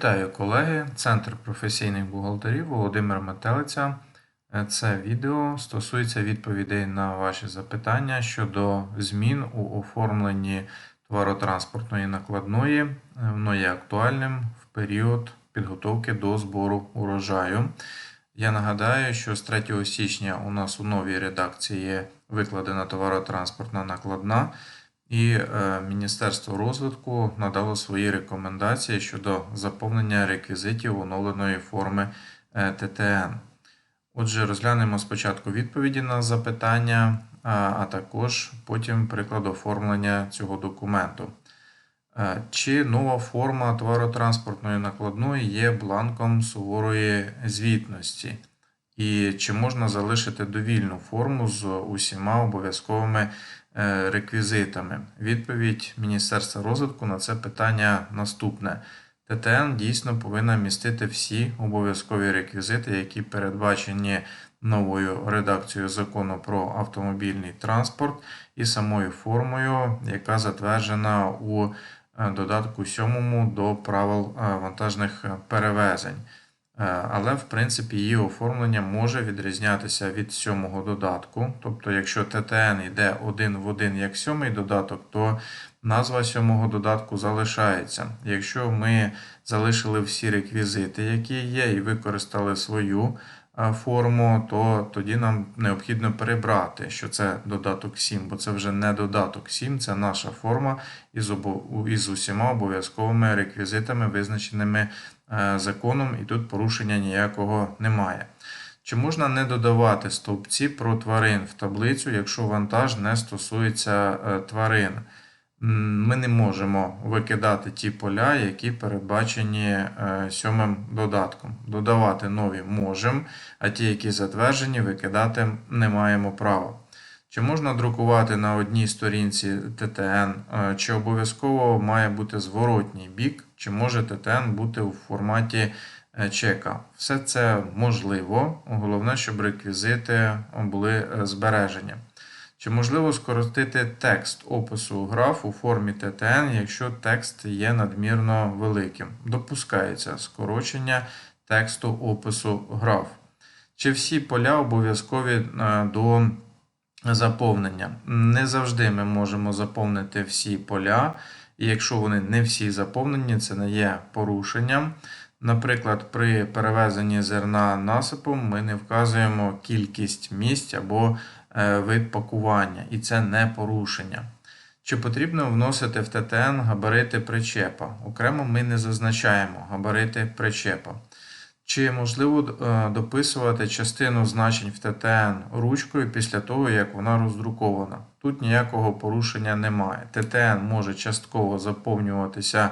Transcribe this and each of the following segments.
Вітаю колеги! Центр професійних бухгалтерів Володимир Метелиця. Е, Це відео стосується відповідей на ваші запитання щодо змін у оформленні товаротранспортної накладної. Е, Воно є актуальним в період підготовки до збору урожаю. Я нагадаю, що з 3 січня у нас у новій редакції викладена товаротранспортна накладна. І е, Міністерство розвитку надало свої рекомендації щодо заповнення реквізитів оновленої форми е, ТТН. Отже, розглянемо спочатку відповіді на запитання, а, також потім приклад оформлення цього документу. Е, Чи нова форма товаротранспортної накладної є бланком суворої звітності? І чи можна залишити довільну форму з усіма обов'язковими реквізитами? Відповідь Міністерства розвитку на це питання наступне. ТТН дійсно повинна містити всі обов'язкові реквізити, які передбачені новою редакцією закону про автомобільний транспорт і самою формою, яка затверджена у е, додатку 7 до правил е, вантажних перевезень. Е, Але, в принципі, її оформлення може відрізнятися від сьомого додатку. Тобто, якщо ТТН йде один в один як сьомий додаток, то назва сьомого додатку залишається. Якщо ми залишили всі реквізити, які є, і використали свою е, форму, то тоді нам необхідно перебрати, що це додаток 7, бо це вже не додаток 7, це наша форма із, усіма обов'язковими реквізитами, визначеними законом, і тут порушення ніякого немає. Чи можна не додавати стовпці про тварин в таблицю, якщо вантаж не стосується е, тварин? Ми не можемо викидати ті поля, які передбачені е, сьомим додатком. Додавати нові можемо, а ті, які затверджені, викидати не маємо права. Чи можна друкувати на одній сторінці ТТН, е, чи обов'язково має бути зворотній бік, чи може ТТН бути у форматі е, чека? Все це можливо. Головне, щоб реквізити були е, збережені. Чи можливо скоротити текст опису граф у формі ТТН, якщо текст є надмірно великим? Допускається скорочення тексту опису граф. Чи всі поля обов'язкові е, до заповнення? Не завжди ми можемо заповнити всі поля, і якщо вони не всі заповнені, це не є порушенням. Наприклад, при перевезенні зерна насипом ми не вказуємо кількість місць або е, вид пакування, і це не порушення. Чи потрібно вносити в ТТН габарити причепа? Окремо ми не зазначаємо габарити причепа. Чи можливо е, дописувати частину значень в ТТН ручкою після того, як вона роздрукована? Тут ніякого порушення немає. ТТН може частково заповнюватися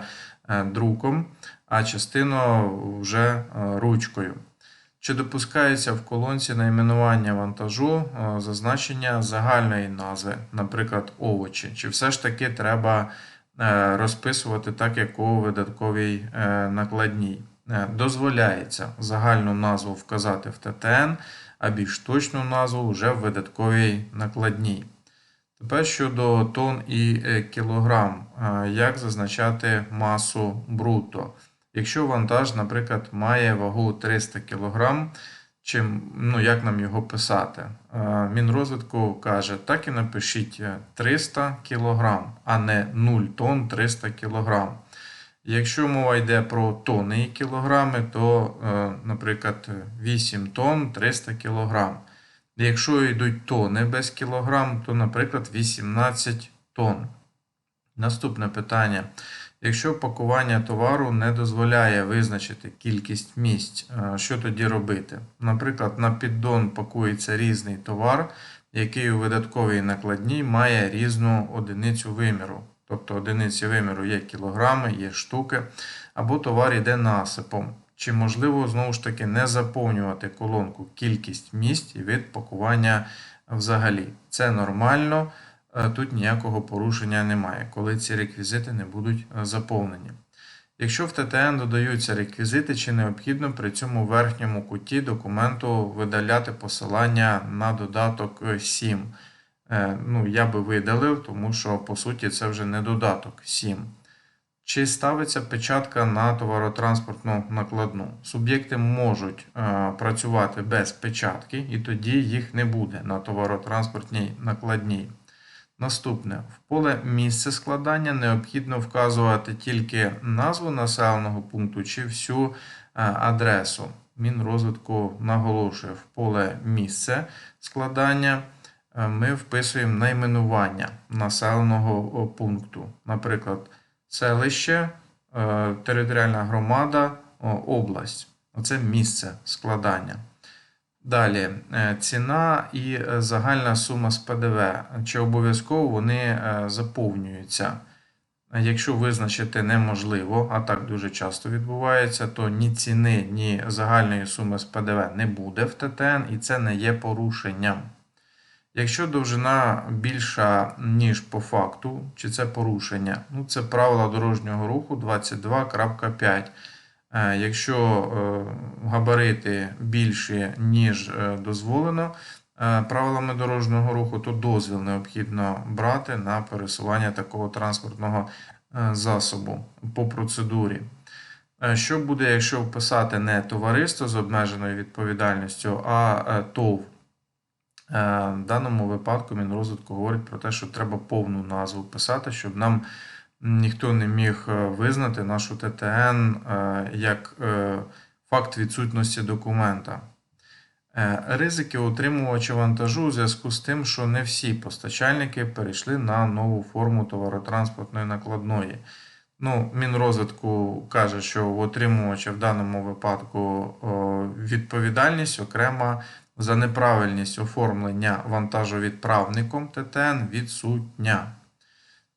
е, друком, а частину вже е, ручкою. Чи допускається в колонці найменування вантажу зазначення загальної назви, наприклад, овочі? Чи все ж таки треба розписувати так, як у видатковій накладній? Е, Дозволяється загальну назву вказати в ТТН, а більш точну назву вже в видатковій накладній. Тепер щодо тонн і е, кілограм, Е, як зазначати масу бруто? Якщо вантаж, наприклад, має вагу 300 кг, чим, ну, як нам його писати? Мінрозвитку каже, так і напишіть е, 300 кг, а не 0 тонн 300 кг. Якщо мова йде про тонни і кілограми, то, е, наприклад, 8 тонн 300 кг. Якщо йдуть тонни без кілограм, то, наприклад, 18 тонн. Наступне питання. Якщо пакування товару не дозволяє визначити кількість місць, е, що тоді робити? Наприклад, на піддон пакується різний товар, який у видатковій накладній має різну одиницю виміру. Тобто одиниці виміру є кілограми, є штуки, або товар йде насипом. Чи можливо знову ж таки не заповнювати колонку кількість місць і вид пакування взагалі? Це нормально. Е, Тут ніякого порушення немає, коли ці реквізити не будуть е, заповнені. Якщо в ТТН додаються реквізити, чи необхідно при цьому верхньому куті документу видаляти посилання на додаток е, 7? Е, Ну, я би видалив, тому що по суті це вже не додаток 7. Чи ставиться печатка на товаротранспортну накладну? Суб'єкти можуть е, працювати без печатки, і тоді їх не буде на товаротранспортній накладній. Наступне, в поле місце складання необхідно вказувати тільки назву населеного пункту чи всю е, адресу. Мінрозвитку наголошує в поле місце складання. Е, Ми вписуємо найменування населеного пункту. Наприклад, селище, е, територіальна громада, область. Оце місце складання. Далі е, ціна і загальна сума з ПДВ. Чи обов'язково вони заповнюються? Якщо визначити неможливо, а так дуже часто відбувається, то ні ціни, ні загальної суми з ПДВ не буде в ТТН, і це не є порушенням. Якщо довжина більша, ніж по факту, чи це порушення, ну це правила дорожнього руху 22.5. Е, Якщо е, габарити більші, ніж е, дозволено правилами дорожнього руху, то дозвіл необхідно брати на пересування такого транспортного засобу по процедурі. Що буде, якщо вписати не товариство з обмеженою відповідальністю, а ТОВ? Е, В даному випадку Мінрозвитку говорить про те, що треба повну назву писати, щоб нам ніхто не міг е, визнати нашу ТТН е, як факт відсутності документа. Ризики утримувача вантажу у зв'язку з тим, що не всі постачальники перейшли на нову форму товаротранспортної накладної. Ну, Мінрозвитку каже, що у отримувача в даному випадку відповідальність окрема за неправильність оформлення вантажовідправником ТТН відсутня.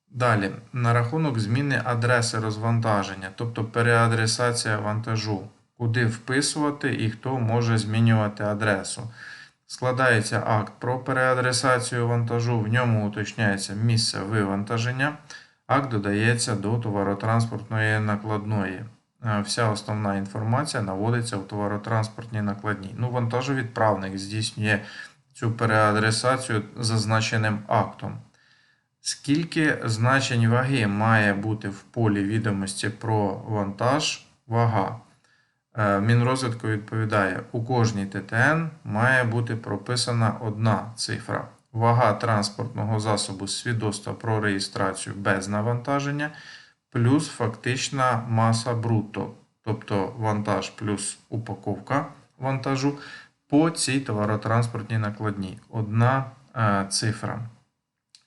Далі, на рахунок зміни адреси розвантаження, тобто переадресація вантажу, куди вписувати і хто може змінювати адресу. Складається акт про переадресацію вантажу, в ньому уточняється місце вивантаження. Акт додається до товаротранспортної накладної. Е, Вся основна інформація наводиться в товаротранспортній накладній. Ну, вантажовідправник здійснює цю переадресацію зазначеним актом. Скільки значень ваги має бути в полі відомості про вантаж вага? Е, Мінрозвитку відповідає, у кожній ТТН має бути прописана одна цифра. Вага транспортного засобу свідоцтва про реєстрацію без навантаження плюс фактична маса брутто, тобто вантаж плюс упаковка вантажу по цій товаротранспортній накладній. Одна е, цифра.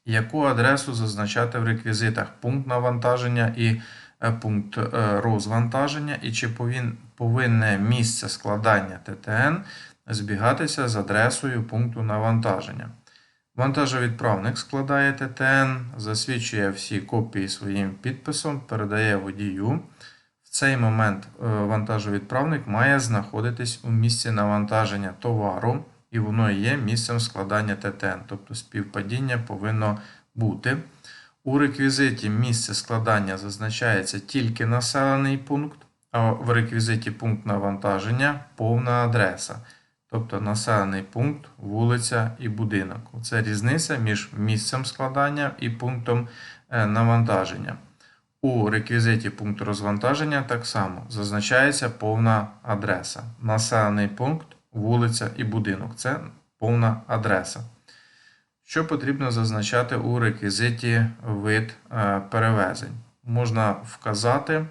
Яку адресу зазначати в реквізитах? Пункт навантаження і е, пункт е, розвантаження, і чи повин- повинне місце складання ТТН збігатися з адресою пункту навантаження. Вантажовідправник складає ТТН, засвідчує всі копії своїм підписом, передає водію. В цей момент е, вантажовідправник має знаходитись у місці навантаження товару, і воно є місцем складання ТТН, тобто співпадіння повинно бути. У реквізиті місце складання зазначається тільки населений пункт, а в реквізиті пункт навантаження повна адреса. Тобто населений пункт, вулиця і будинок. Це різниця між місцем складання і пунктом е, навантаження. У реквізиті пункту розвантаження так само зазначається повна адреса. Населений пункт, вулиця і будинок це повна адреса. Що потрібно зазначати у реквізиті вид е, перевезень? Можна вказати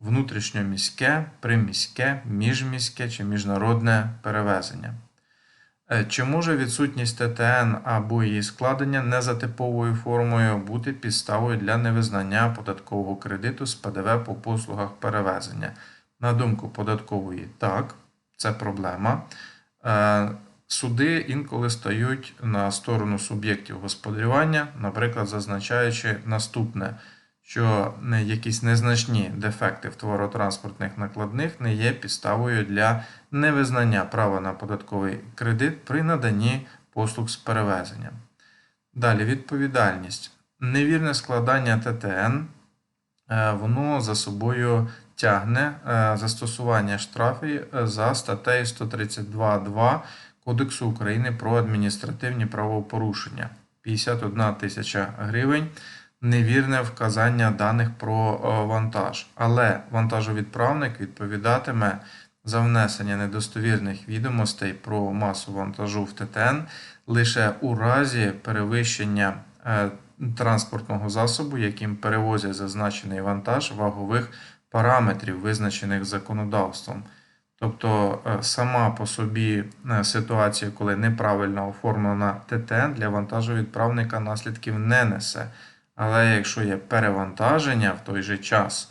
внутрішньоміське, приміське, міжміське чи міжнародне перевезення. Е, Чи може відсутність ТТН або її складення не за типовою формою бути підставою для невизнання податкового кредиту з ПДВ по послугах перевезення? На думку податкової, так, це проблема. Е, Суди інколи стають на сторону суб'єктів господарювання, наприклад, зазначаючи наступне, що якісь незначні дефекти в товаротранспортних накладних не є підставою для невизнання права на податковий кредит при наданні послуг з перевезення. Далі відповідальність. Невірне складання ТТН е, воно за собою тягне е, застосування штрафів е, за статтею 132.2 Кодексу України про адміністративні правопорушення 51 тисяча гривень невірне вказання даних про е, вантаж. Але вантажовідправник відповідатиме за внесення недостовірних відомостей про масу вантажу в ТТН лише у разі перевищення е, транспортного засобу, яким перевозять зазначений вантаж вагових параметрів, визначених законодавством. Тобто е, сама по собі ситуація, коли неправильно оформлена ТТН для вантажовідправника наслідків не несе. Але якщо є перевантаження в той же час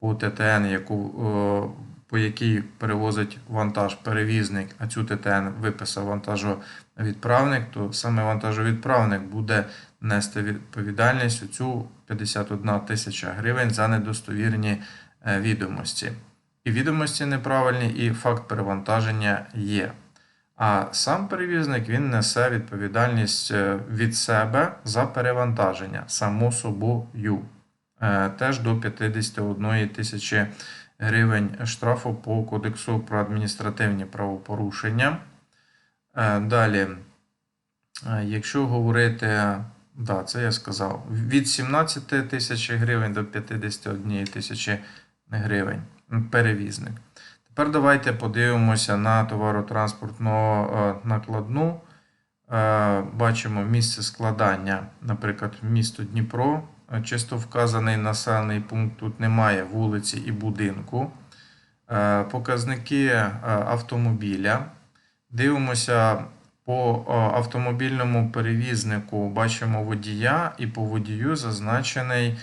по ТТН, яку, е, по якій перевозить вантаж перевізник, а цю ТТН виписав вантажовідправник, то саме вантажовідправник буде нести відповідальність у цю 51 тисяча гривень за недостовірні е, відомості. І відомості неправильні, і факт перевантаження є. А сам перевізник він несе відповідальність е, від себе за перевантаження, само собою. Е, Теж до 51 тисячі гривень штрафу по Кодексу про адміністративні правопорушення. Е, Далі, якщо говорити, да, це я сказав, від 17 тисяч гривень до 51 тисячі гривень перевізник. Тепер давайте подивимося на товаротранспортну е, накладну. Е, Бачимо місце складання, наприклад, місто Дніпро. Е, Чисто вказаний населений пункт, тут немає вулиці і будинку. Показники автомобіля. Дивимося по автомобільному перевізнику, бачимо водія, і по водію зазначений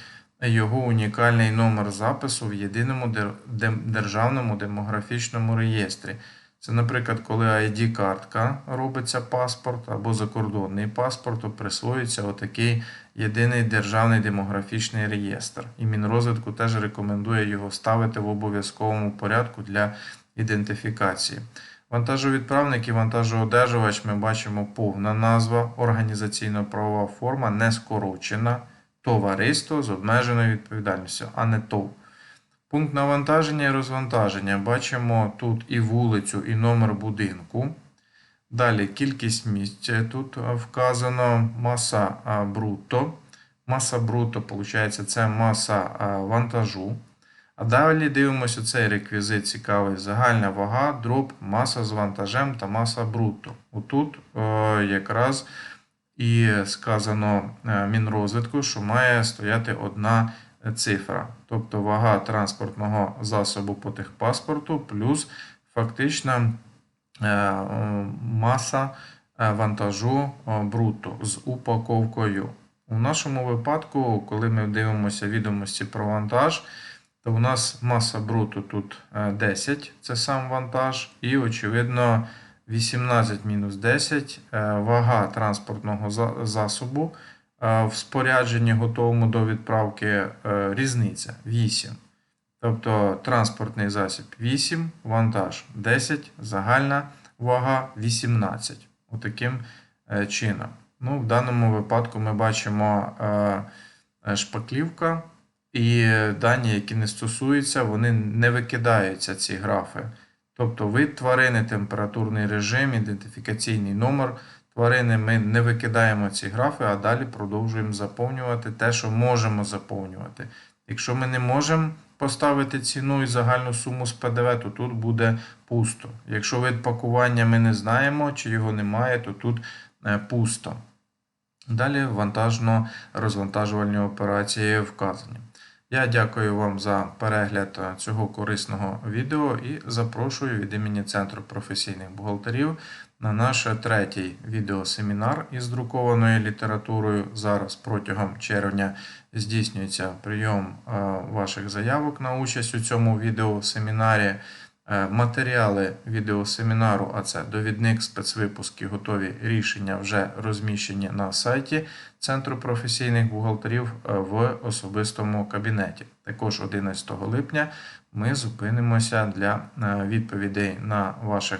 його унікальний номер запису в єдиному державному демографічному реєстрі. Це, наприклад, коли ID-картка робиться паспорт або закордонний паспорт, то присвоюється отакий єдиний державний демографічний реєстр. І Мінрозвитку теж рекомендує його ставити в обов'язковому порядку для ідентифікації. Вантажовідправник і вантажоодержувач ми бачимо повна назва, організаційно-правова форма не скорочена, товариство з обмеженою відповідальністю, а не ТОВ. Пункт навантаження і розвантаження. Бачимо тут і вулицю, і номер будинку. Далі кількість місць тут вказано, маса а, бруто. Маса бруто, виходить, це маса вантажу. А далі дивимося цей реквізит цікавий. Загальна вага, дроб, маса з вантажем та маса бруто. Отут е, якраз і сказано е, Мінрозвитку, що має стояти одна цифра, тобто вага транспортного засобу по техпаспорту плюс фактична е, е, маса е, вантажу е, бруто з упаковкою. У нашому випадку, коли ми дивимося відомості про вантаж, то у нас маса бруто тут е, 10, це сам вантаж, і, очевидно, 18 мінус 10 е, вага транспортного засобу е, в спорядженні готовому до відправки е, різниця 8. Тобто транспортний засіб 8, вантаж 10, загальна вага 18. Отаким чином. Ну, в даному випадку ми бачимо шпаклівка, і дані, які не стосуються, вони не викидаються, ці графи. Тобто вид тварини, температурний режим, ідентифікаційний номер тварини. Ми не викидаємо ці графи, а далі продовжуємо заповнювати те, що можемо заповнювати. Якщо ми не можемо поставити ціну і загальну суму з ПДВ, то тут буде пусто. Якщо вид пакування ми не знаємо, чи його немає, то тут е, пусто. Далі вантажно-розвантажувальні операції вказані. Я дякую вам за перегляд е, цього корисного відео і запрошую від імені Центру професійних бухгалтерів на наш третій відеосемінар із друкованою літературою. Зараз протягом червня здійснюється прийом е, ваших заявок на участь у цьому відеосемінарі. Е, Матеріали відеосемінару, а це довідник, спецвипуски, готові рішення вже розміщені на сайті Центру професійних бухгалтерів е, в особистому кабінеті. Також 11 липня ми зупинимося для е, відповідей на, ваших,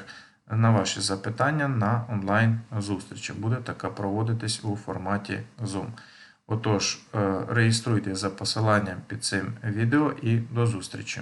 на ваші запитання на онлайн зустрічі. Буде така проводитись у форматі Zoom. Отож, реєструйтесь за посиланням під цим відео і до зустрічі!